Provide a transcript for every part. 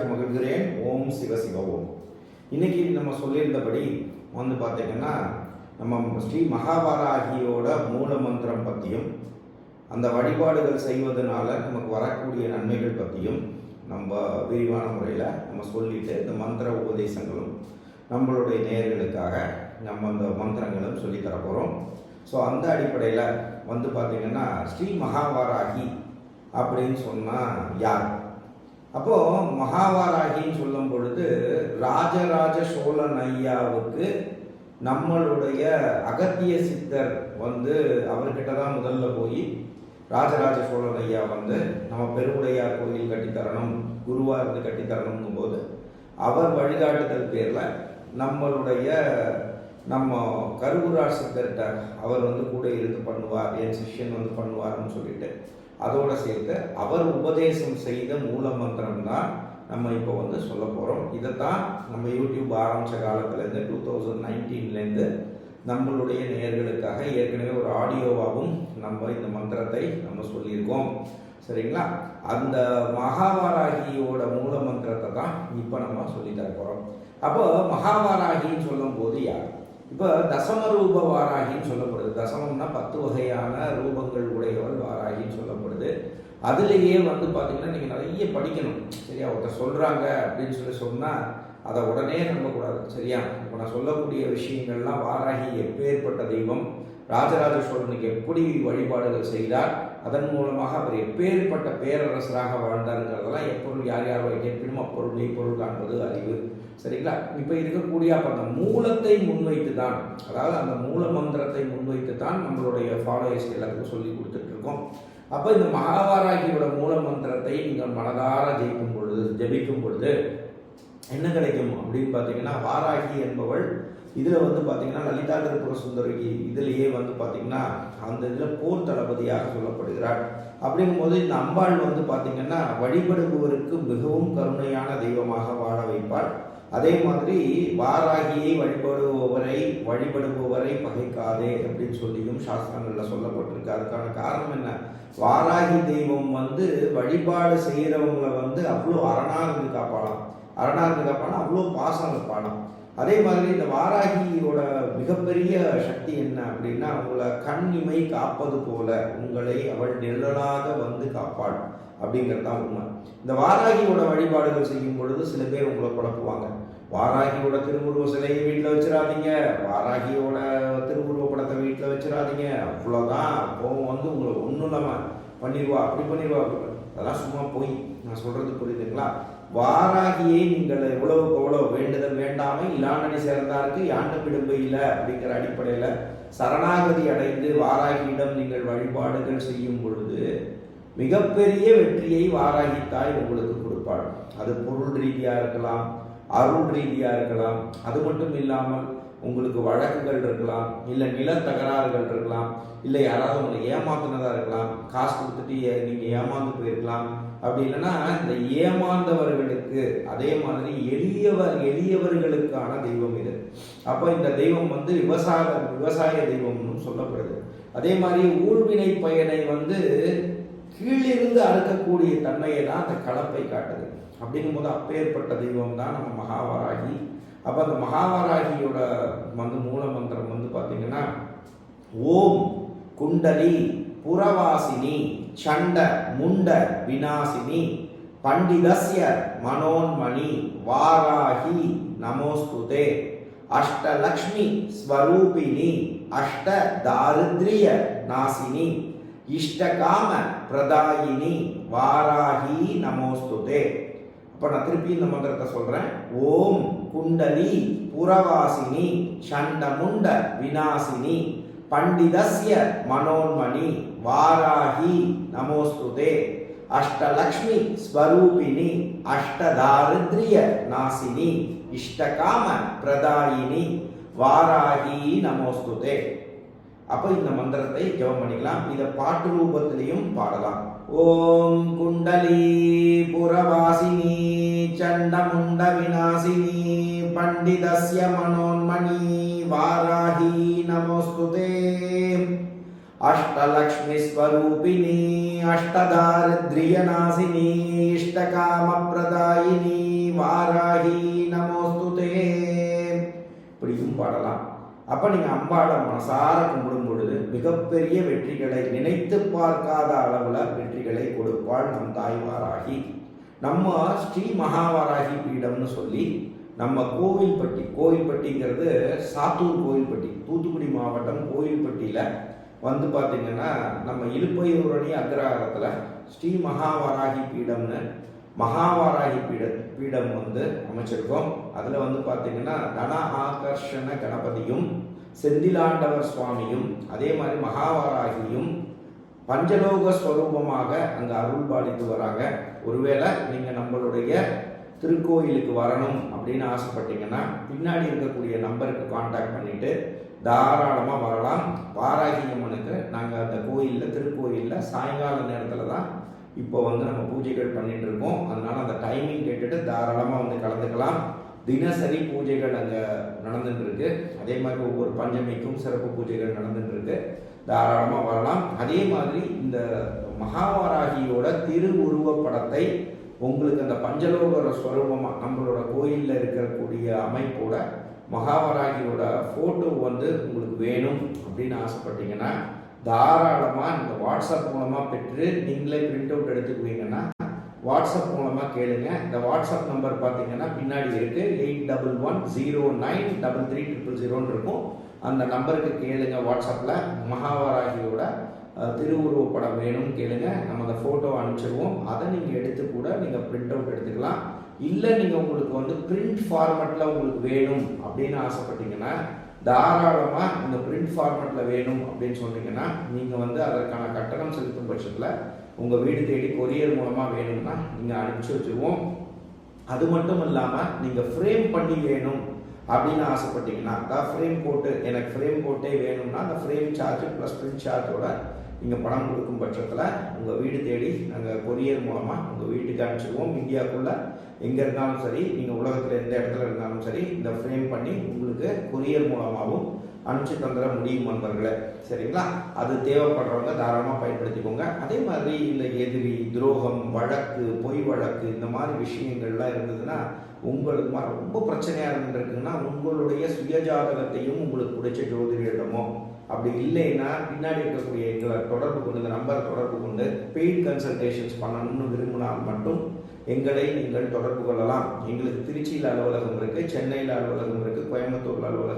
உரையாற்றி மகிழ்கிறேன். ஓம் சிவ சிவ ஓம். இன்னைக்கு நம்ம சொல்லியிருந்தபடி வந்து பார்த்தீங்கன்னா நம்ம ஸ்ரீ மகாபாராகியோட மூல மந்திரம் பற்றியும் அந்த வழிபாடுகள் செய்வதனால நமக்கு வரக்கூடிய நன்மைகள் பற்றியும் நம்ம விரிவான முறையில் நம்ம சொல்லிட்டு இந்த மந்திர உபதேசங்களும் நம்மளுடைய நேர்களுக்காக நம்ம அந்த மந்திரங்களும் சொல்லித்தர போகிறோம் ஸோ அந்த அடிப்படையில் வந்து பார்த்திங்கன்னா ஸ்ரீ மகாவாராகி அப்படின்னு சொன்னால் யார்? அப்போ மகாவாராகின்னு சொல்லும் பொழுது ராஜராஜ சோழன் ஐயாவுக்கு நம்மளுடைய அகத்திய சித்தர் வந்து அவர்கிட்ட தான் முதல்ல போய் ராஜராஜ சோழன் ஐயா வந்து நம்ம பெருவுடையார் கோயில் கட்டித்தரணும் குருவாக இருந்து கட்டித்தரணுங்கும் போது அவர் வழிகாட்டுதல் பேரில் நம்மளுடைய நம்ம கருவுராசித்தர்கிட்ட அவர் வந்து கூட இருந்து பண்ணுவார் என் சிஷ்யன் வந்து பண்ணுவார்னு சொல்லிட்டு அதோட சேர்த்து அவர் உபதேசம் செய்த மூல மந்திரம் தான் நம்ம இப்போ வந்து சொல்ல போகிறோம் இதை தான் நம்ம யூடியூப் ஆரம்பித்த காலத்துலேருந்து டூ தௌசண்ட் நைன்டீன்லேருந்து நம்மளுடைய நேர்களுக்காக ஏற்கனவே ஒரு ஆடியோவாகவும் நம்ம இந்த மந்திரத்தை நம்ம சொல்லியிருக்கோம். சரிங்களா? அந்த மகாவாராகியோட மூல மந்திரத்தை தான் இப்போ நம்ம சொல்லி தர போகிறோம் அப்போ மகாவாராகின்னு சொல்லும் போது யார்? இப்போ தசம ரூப வாராகின்னு சொல்லப்படுது. தசமம்னா பத்து வகையான ரூபங்கள் உடையவர் வாராகின்னு சொல்லப்படுது. அதுலேயே வந்து பார்த்தீங்கன்னா நீங்கள் நிறைய படிக்கணும். சரியா ஒருத்தர் சொல்கிறாங்க அப்படின்னு சொல்லி சொன்னால் அதை உடனே நம்பக்கூடாது. சரியா? இப்போ நான் சொல்லக்கூடிய விஷயங்கள்லாம் வாராகி எப்பேற்பட்ட தெய்வம் ராஜராஜ சோழனுக்கு எப்படி வழிபாடுகள் செய்தார் அதன் மூலமாக அவர் எப்பேற்பட்ட பேரரசராக வாழ்ந்தாருங்கிறதெல்லாம் எப்பொருள் யார் யார் கேட்பினும் அப்பொருள் பொருள் காண்பது அறிவு. சரிங்களா? இப்போ இருக்கக்கூடிய அப்போ அந்த மூலத்தை முன்வைத்து தான் அதாவது அந்த மூல மந்திரத்தை முன்வைத்து தான் நம்மளுடைய ஃபாலோயர்ஸ் எல்லாத்துக்கும் சொல்லி கொடுத்துட்ருக்கோம். அப்போ இந்த மகாவாராகியோட மூல மந்திரத்தை நீங்கள் மனதார ஜெயிக்கும் பொழுது ஜெபிக்கும் பொழுது என்ன கிடைக்கும் அப்படின்னு பார்த்தீங்கன்னா வாராகி என்பவள் இதில் வந்து பார்த்தீங்கன்னா லலிதா திருப்புர சுந்தரி இதுலேயே வந்து பார்த்தீங்கன்னா அந்த இதில் போர் தளபதியாக சொல்லப்படுகிறார் அப்படிங்கும்போது இந்த அம்பாள் வந்து பார்த்தீங்கன்னா வழிபடுபவருக்கு மிகவும் கருணையான தெய்வமாக வாழ வைப்பாள். அதே மாதிரி வாராகியை வழிபடுபவரை வழிபடுபவரை பகைக்காதே அப்படின்னு சொல்லியும் சாஸ்திரங்களில் சொல்லப்பட்டிருக்கு. அதுக்கான காரணம் என்ன? வாராகி தெய்வம் வந்து வழிபாடு செய்கிறவங்களை வந்து அவ்வளோ அரணாக இருந்து காப்பாளாம். அரணாக இருந்து காப்பானா அவ்வளோ பாசம் இருப்பாளாம் அதே மாதிரி இந்த வாராகியோட மிகப்பெரிய சக்தி என்ன அப்படின்னா அவங்கள கண்ணிமை காப்பது போல உங்களை அவள் நிழலாக வந்து காப்பாள் அப்படிங்கிறது தான் உண்மை. இந்த வாராகியோட வழிபாடுகள் செய்யும் பொழுது சில பேர் உங்களை குழப்புவாங்க. வாராகியோட திருவுருவ சிலையை வீட்டில் வச்சிடாதீங்க. வாராகியோட திருவுருவ படத்தை வீட்டில் வச்சிடாதீங்க. அவ்வளோதான் கோவம் வந்து உங்களை ஒன்றும் இல்லாமல் பண்ணிடுவா அப்படி பண்ணிடுவா அதெல்லாம் சும்மா போய் நான் சொல்கிறது புரியுதுங்களா? வாராகியை நீங்கள் எவ்வளவுக்கு எவ்வளோ வேண்டுதல் வேண்டாமை இலானடி சேர்ந்தாருக்கு யாண்ட பிடும்பு இல்லை அப்படிங்கிற அடிப்படையில் சரணாகதி அடைந்து வாராகியிடம் நீங்கள் வழிபாடுகள் செய்யும் பொழுது மிகப்பெரிய வெற்றியை வாராகி தாய் உங்களுக்கு கொடுப்பாள். அது பொருள் ரீதியாக இருக்கலாம் அருள் ரீதியாக இருக்கலாம். அது மட்டும் இல்லாமல் உங்களுக்கு வழக்குகள் இருக்கலாம் இல்லை நில தகராறுகள் இருக்கலாம் இல்லை யாராவது உங்களை ஏமாத்தினதாக இருக்கலாம் காசு கொடுத்துட்டு நீங்கள் ஏமாந்து போயிருக்கலாம். அப்படி இல்லைன்னா இந்த ஏமாந்தவர்களுக்கு அதே மாதிரி எளியவர் எளியவர்களுக்கான தெய்வம் இது. அப்போ இந்த தெய்வம் வந்து விவசாய விவசாய தெய்வம்னு சொல்லப்படுது. அதே மாதிரி ஊழ்வினை பயனை வந்து கீழிருந்து அறுக்கக்கூடிய தன்மையை தான் அந்த கலப்பை காட்டுது. அப்படிங்கும்போது அப்பேற்பட்ட தெய்வம் தான் நம்ம மகாவராகி அப்போ அந்த மகாவாராகியோட வந்து மூல மந்திரம் வந்து பார்த்தீங்கன்னா ஓம் குண்டலி புறவாசினி சண்ட முண்ட விநாசினி பண்டிதஸ்ய மனோன்மணி வாராகி நமோஸ்துதே அஷ்டலக்ஷ்மி ஸ்வரூபிணி அஷ்ட தாரித்ரிய நாசினி இஷ்டகாம பிரதாயினி வாராகி நமோஸ்துதே. அப்போ நான் திருப்பி இந்த மந்திரத்தை சொல்கிறேன் ஓம் குண்டலி புறவாசினி சண்டமுண்ட விநாசினி பண்டிதஸ்ய மனோன்மணி வாராகி நமோஸ்துதே அஷ்டலக்ஷ்மி ஸ்வரூபிணி அஷ்டதாரித்ரிய நாசினி இஷ்டகாம பிரதாயினி வாராகி நமோஸ்துதே. அப்போ இந்த மந்திரத்தை ஜெபம் பண்ணிக்கலாம். இதை பாட்டு ரூபத்திலையும் பாடலாம். ఓం పురవాసిని చండముండ వినాశిని పండితస్య మనోన్మణి వారాహి నమోస్తుతే. అష్టలక్ష్మిస్వరూపిణి అష్టదారిద్ర్యనాశిని ఇష్టకామప్రదాయిని వారాహి నమోస్తుతే. ఇప్పుడు ఇం పాడలా அப்போ நீங்கள் அம்பாளை மனசார கும்பிடும் பொழுது மிகப்பெரிய வெற்றிகளை நினைத்து பார்க்காத அளவில் வெற்றிகளை கொடுப்பாள் நம் தாய்வாராகி நம்ம ஸ்ரீ மகாவாராகி பீடம்னு சொல்லி நம்ம கோவில்பட்டி கோவில்பட்டிங்கிறது சாத்தூர் கோவில்பட்டி தூத்துக்குடி மாவட்டம் கோவில்பட்டியில் வந்து பார்த்திங்கன்னா நம்ம இழுப்பையூரணி அக்ரஹாரத்தில் ஸ்ரீ மகாவாராகி பீடம்னு மகாவாராகி பீடம் பீடம் வந்து அமைச்சிருக்கோம். அதில் வந்து பார்த்தீங்கன்னா தன ஆகர்ஷண கணபதியும் செந்திலாண்டவர் சுவாமியும் அதே மாதிரி மகாவாராகியும் பஞ்சலோக ஸ்வரூபமாக அங்கே அருள் பாலித்து வராங்க. ஒருவேளை நீங்கள் நம்மளுடைய திருக்கோயிலுக்கு வரணும் அப்படின்னு ஆசைப்பட்டீங்கன்னா பின்னாடி இருக்கக்கூடிய நம்பருக்கு காண்டாக்ட் பண்ணிவிட்டு தாராளமாக வரலாம். வாராகி அம்மனுக்கு நாங்கள் அந்த கோயிலில் திருக்கோயிலில் சாயங்கால நேரத்தில் தான் இப்போ வந்து நம்ம பூஜைகள் பண்ணிட்டு இருக்கோம். அதனால தாராளமாக வந்து கலந்துக்கலாம். தினசரி பூஜைகள் அங்கே நடந்துட்டுருக்கு. அதே மாதிரி ஒவ்வொரு பஞ்சமிக்கும் சிறப்பு பூஜைகள் நடந்துட்டுருக்கு. தாராளமாக வரலாம். அதே மாதிரி இந்த மகாவாராகியோட திருவுருவ படத்தை உங்களுக்கு அந்த பஞ்சலோகர ஸ்வரூபமாக நம்மளோட கோயிலில் இருக்கக்கூடிய அமைப்போட மகாவராகியோட ஃபோட்டோ வந்து உங்களுக்கு வேணும் அப்படின்னு ஆசைப்பட்டீங்கன்னா தாராளமாக இந்த வாட்ஸ்அப் மூலமாக பெற்று நீங்களே பிரிண்ட் அவுட் எடுத்துக்குவீங்கன்னா வாட்ஸ்அப் மூலமாக கேளுங்க. இந்த வாட்ஸ்அப் நம்பர் பார்த்தீங்கன்னா பின்னாடி இருக்குது eight double one zero nine double three triple ஜீரோன்னு இருக்கும். அந்த நம்பருக்கு கேளுங்க வாட்ஸ்அப்பில் மகாவாராகியோட அஹ், திருவுருவப் படம் வேணும்னு கேளுங்க. நம்ம அந்த ஃபோட்டோ அனுப்பிச்சிடுவோம் அதை நீங்கள் எடுத்து கூட நீங்கள் பிரிண்ட் அவுட் எடுத்துக்கலாம். இல்லை நீங்கள் உங்களுக்கு வந்து பிரிண்ட் ஃபார்மெட்டில் உங்களுக்கு வேணும் அப்படின்னு ஆசைப்பட்டீங்கன்னா தாராளமாக இந்த பிரிண்ட் ஃபார்மெட்டில் வேணும் அப்படின்னு சொன்னீங்கன்னா நீங்கள் வந்து அதற்கான கட்டணம் செலுத்தும் பட்சத்தில் உங்கள் வீடு தேடி கொரியர் மூலமாக வேணும்னா நீங்கள் அனுப்பிச்சி வச்சுருவோம். அது மட்டும் இல்லாமல் நீங்கள் ஃப்ரேம் பண்ணி வேணும் அப்படின்னு ஆசைப்பட்டீங்கன்னா அதான் ஃப்ரேம் போட்டு எனக்கு ஃப்ரேம் போட்டே வேணும்னா அந்த ஃப்ரேம் சார்ஜ் ப்ளஸ் பிரிண்ட் சார்ஜோட நீங்கள் பணம் கொடுக்கும் பட்சத்தில் உங்கள் வீடு தேடி நாங்கள் கொரியர் மூலமாக உங்கள் வீட்டுக்கு அனுப்பிச்சிடுவோம் இந்தியாவுக்குள்ளே எங்கே இருந்தாலும் சரி நீங்கள் உலகத்தில் எந்த இடத்துல இருந்தாலும் சரி இந்த ஃப்ரேம் பண்ணி உங்களுக்கு கொரியர் மூலமாகவும் அனுப்பிச்சு தந்துட முடியும் நண்பர்களே. சரிங்களா? அது தேவைப்படுறவங்க தாராளமாக பயன்படுத்திக்கோங்க. அதே மாதிரி இந்த எதிரி துரோகம் வழக்கு பொய் வழக்கு இந்த மாதிரி விஷயங்கள்லாம் இருந்ததுன்னா உங்களுக்கு ம- ரொம்ப பிரச்சனையாக இருந்துருக்குன்னா உங்களுடைய சுயஜாதகத்தையும் உங்களுக்கு பிடிச்ச ஜோதிடமோ அப்படி இல்லைன்னா பின்னாடி இருக்கக்கூடிய எங்களை தொடர்பு கொண்டு இந்த நம்பரை தொடர்பு கொண்டு பெய்ட் கன்சல்டேஷன்ஸ் பண்ணணும்னு விரும்பினால் மட்டும் எங்களை நீங்கள் தொடர்பு கொள்ளலாம். எங்களுக்கு திருச்சியில் அலுவலகம் இருக்குது சென்னையில் அலுவலகம் இருக்குது கோயம்புத்தூரில் அலுவலகம்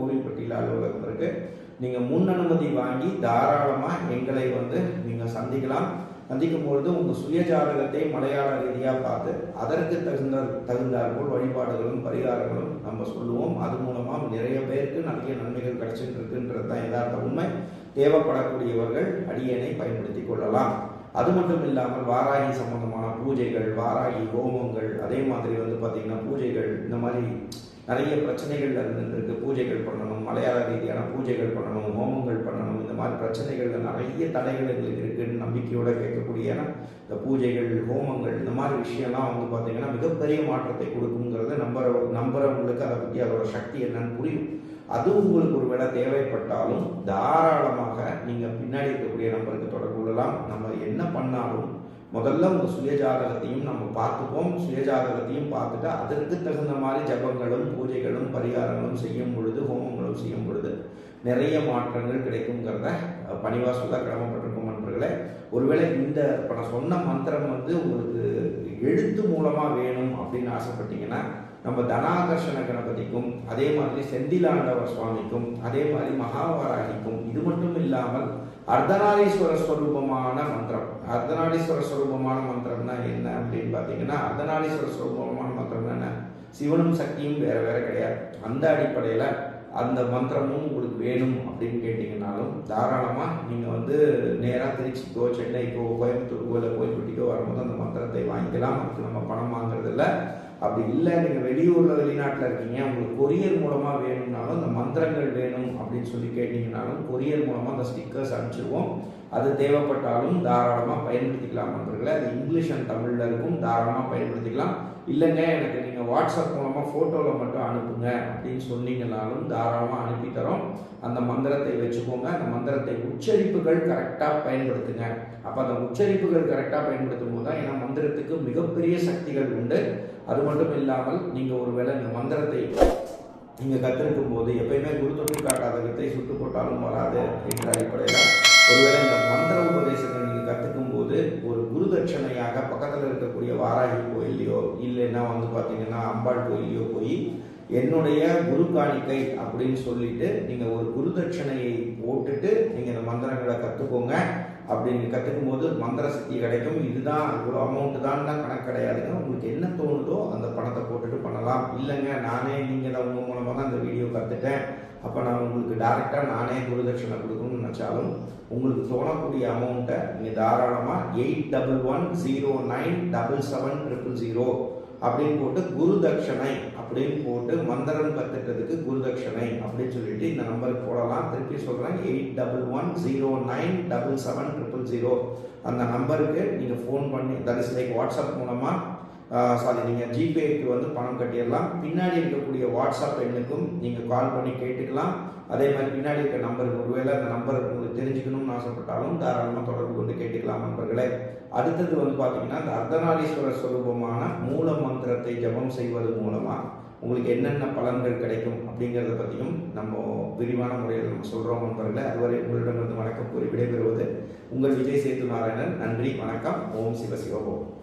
கோவில்பட்டியில் அலுவலகம் இருக்குது நீங்கள் முன் அனுமதி வாங்கி தாராளமாக எங்களை வந்து நீங்கள் சந்திக்கலாம். சந்திக்கும் பொழுது உங்கள் சுய ஜாதகத்தை மலையாள ரீதியாக பார்த்து அதற்கு தகுந்த தகுந்தாற்போல் வழிபாடுகளும் பரிகாரங்களும் நம்ம சொல்லுவோம். அது மூலமாக நிறைய பேருக்கு நிறைய நன்மைகள் கிடைச்சிட்டு இருக்குன்றது தான் யதார்த்த உண்மை. தேவைப்படக்கூடியவர்கள் அடியனை பயன்படுத்தி கொள்ளலாம். அது மட்டும் இல்லாமல் வாராகி சம்பந்தமான பூஜைகள் வாராகி ஹோமங்கள் அதே மாதிரி வந்து பார்த்திங்கன்னா பூஜைகள் இந்த மாதிரி நிறைய பிரச்சனைகள் இருந்துருக்கு. பூஜைகள் பண்ணணும் மலையாள ரீதியான பூஜைகள் பண்ணணும் ஹோமங்கள் பண்ணணும். இந்த மாதிரி பிரச்சனைகளில் நிறைய தடைகள் எங்களுக்கு இருக்குன்னு நம்பிக்கையோடு கேட்கக்கூடிய இந்த பூஜைகள் ஹோமங்கள் இந்த மாதிரி விஷயம்லாம் வந்து பார்த்திங்கன்னா மிகப்பெரிய மாற்றத்தை கொடுக்குங்கிறத நம்புற நம்புறவங்களுக்கு அதை பற்றி அதோட சக்தி என்னன்னு புரியும். அது உங்களுக்கு ஒரு வேளை தேவைப்பட்டாலும் தாராளமாக நீங்கள் பின்னாடி இருக்கக்கூடிய நம்பருக்கு தொடர்பு கொள்ளலாம். நம்ம என்ன பண்ணாலும் முதல்ல உங்கள் சுயஜாதகத்தையும் நம்ம பார்த்துப்போம். சுயஜாதகத்தையும் பார்த்துட்டு அதற்கு தகுந்த மாதிரி ஜபங்களும் பூஜைகளும் பரிகாரங்களும் செய்யும் பொழுது ஹோமங்களும் செய்யும் பொழுது நிறைய மாற்றங்கள் கிடைக்குங்கிறத பணிவாக சொல்ல நண்பர்களே ஒருவேளை இந்த இப்போ நான் சொன்ன மந்திரம் வந்து உங்களுக்கு எழுத்து மூலமாக வேணும் அப்படின்னு ஆசைப்பட்டீங்கன்னா நம்ம தனாகர்ஷண கணபதிக்கும் அதே மாதிரி செந்திலாண்டவர் சுவாமிக்கும் அதே மாதிரி மகாவாராகிக்கும் இது மட்டும் இல்லாமல் அர்த்தநாரீஸ்வர ஸ்வரூபமான மந்திரம். அர்த்தநாரீஸ்வர ஸ்வரூபமான மந்திரம்னா என்ன அப்படின்னு பார்த்தீங்கன்னா அர்த்தநாரீஸ்வர ஸ்வரூபமான மந்திரம்னா என்ன? சிவனும் சக்தியும் வேற வேற கிடையாது. அந்த அடிப்படையில் அந்த மந்திரமும் உங்களுக்கு வேணும் அப்படின்னு கேட்டிங்கனாலும் தாராளமாக நீங்கள் வந்து நேராக திருச்சிக்கோ சென்னைக்கோ கோயம்புத்தூருக்கோ இல்லை கோயில்பட்டிக்கோ வரும்போது அந்த மந்திரத்தை வாங்கிக்கலாம். அதுக்கு நம்ம பணம் வாங்குறதில்ல. அப்படி இல்லை நீங்கள் வெளியூரில் வெளிநாட்டில் இருக்கீங்க உங்களுக்கு கொரியர் மூலமாக வேணும்னாலும் அந்த மந்திரங்கள் வேணும் அப்படின்னு சொல்லி கேட்டிங்கனாலும் கொரியர் மூலமாக அந்த ஸ்டிக்கர்ஸ் அனுப்பிச்சிடுவோம் அது தேவைப்பட்டாலும் தாராளமாக பயன்படுத்திக்கலாம் நண்பர்களே. அது இங்கிலீஷ் அண்ட் தமிழில் இருக்கும் தாராளமாக பயன்படுத்திக்கலாம். இல்லைங்க எனக்கு நீங்கள் வாட்ஸ்அப் மூலமாக ஃபோட்டோவில் மட்டும் அனுப்புங்க அப்படின்னு சொன்னீங்கனாலும் தாராளமாக அனுப்பி தரோம். அந்த மந்திரத்தை வச்சுக்கோங்க. அந்த மந்திரத்தை உச்சரிப்புகள் கரெக்டாக பயன்படுத்துங்க. அப்போ அந்த உச்சரிப்புகள் கரெக்டாக பயன்படுத்தும் போது தான் ஏன்னா மந்திரத்துக்கு மிகப்பெரிய சக்திகள் உண்டு. அது மட்டும் இல்லாமல் நீங்கள் ஒருவேளை இந்த மந்திரத்தை நீங்கள் கற்றுக்கும் போது எப்பயுமே குரு தொட்டு காட்டாத வித்தை சுட்டு போட்டாலும் வராது அப்படின்ற அடிப்படையில் ஒருவேளை இந்த மந்திர உபதேசங்கள் நீங்கள் கற்றுக்கும் போது ஒரு குரு தட்சணையாக பக்கத்தில் இருக்கக்கூடிய வாராகி கோயிலையோ இல்லைன்னா வந்து பார்த்தீங்கன்னா அம்பாள் கோயிலையோ போய் என்னுடைய குரு காணிக்கை அப்படின்னு சொல்லிட்டு நீங்கள் ஒரு குரு தட்சணையை போட்டுட்டு நீங்கள் இந்த மந்திரங்களை கற்றுக்கோங்க அப்படின்னு கற்றுக்கும் போது மந்திர சக்தி கிடைக்கும். இதுதான் இவ்வளோ அமௌண்ட்டு தான் கணக்கு கிடையாதுங்க. உங்களுக்கு என்ன தோணுதோ அந்த பணத்தை போட்டுட்டு பண்ணலாம். இல்லைங்க நானே நீங்கள் தான் உங்கள் மூலமாக தான் இந்த வீடியோ கற்றுட்டேன் அப்போ நான் உங்களுக்கு டேரெக்டாக நானே குருதட்சணை கொடுக்கணும்னு நினச்சாலும் உங்களுக்கு தோணக்கூடிய அமௌண்ட்டை நீங்கள் தாராளமாக eight double one zero nine double seven triple zero அப்படின்னு போட்டு குரு தட்சணை அப்படின்னு போட்டு மந்திரம் கற்றுக்கிறதுக்கு குரு தட்சணை அப்படின்னு சொல்லிட்டு இந்த நம்பருக்கு போடலாம். திருப்பி சொல்கிறேன் eight double one zero nine double seven triple zero. அந்த நம்பருக்கு நீங்கள் ஃபோன் பண்ணி தட் இஸ் லைக் வாட்ஸ்அப் மூலமாக சாரி நீங்கள் ஜிபேக்கு வந்து பணம் கட்டிடலாம். பின்னாடி இருக்கக்கூடிய வாட்ஸ்அப் எண்ணுக்கும் நீங்கள் கால் பண்ணி கேட்டுக்கலாம். அதே மாதிரி பின்னாடி இருக்க நம்பருக்கு ஒருவேளை அந்த நம்பர் உங்களுக்கு தெரிஞ்சுக்கணும்னு ஆசைப்பட்டாலும் தாராளமாக தொடர்பு கொண்டு கேட்டுக்கலாம் நண்பர்களே. அடுத்தது வந்து பார்த்தீங்கன்னா இந்த அர்த்தநாரீஸ்வரர் சுரூபமான மூல மந்திரத்தை ஜபம் செய்வது மூலமாக உங்களுக்கு என்னென்ன பலன்கள் கிடைக்கும் அப்படிங்கிறத பற்றியும் நம்ம விரிவான முறையில் நம்ம சொல்கிறோம் நண்பர்களே. அதுவரை உங்களிடமிருந்து வணக்கம் கூறி விடைபெறுவது உங்கள் விஜய் சேத்து நாராயணன் நன்றி வணக்கம். ஓம் சிவ சிவபோம்